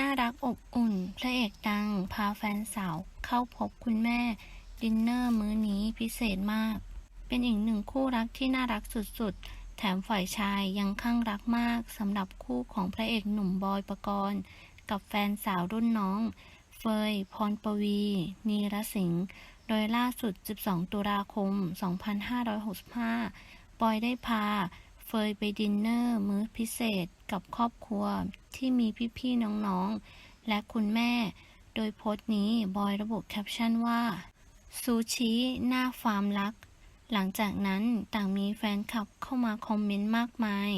น่ารักอบอุ่น พระเอกดัง พาแฟนสาว เข้าพบคุณแม่ ดินเนอร์มื้อนี้พิเศษมาก เป็นอีกหนึ่งคู่รักที่น่ารักสุดๆ แถมฝ่ายชายยังข้างรักมากสำหรับคู่ของพระเอกหนุ่มบอยปกรณ์ กับแฟนสาวรุ่นน้อง เฟย พรปวี นีรสิงห์โดยล่าสุด 12 ตุลาคม 2565ปอยได้พา เฟยไปดินเนอร์มื้อพิเศษกับครอบครัวที่มีพี่ๆน้องๆ และคุณแม่ โดยโพสต์นี้บอยระบุแคปชั่นว่า ซูชิหน้าฟาร์มรัก หลังจากนั้นต่างมีแฟนคลับเข้ามาคอมเมนต์มากมาย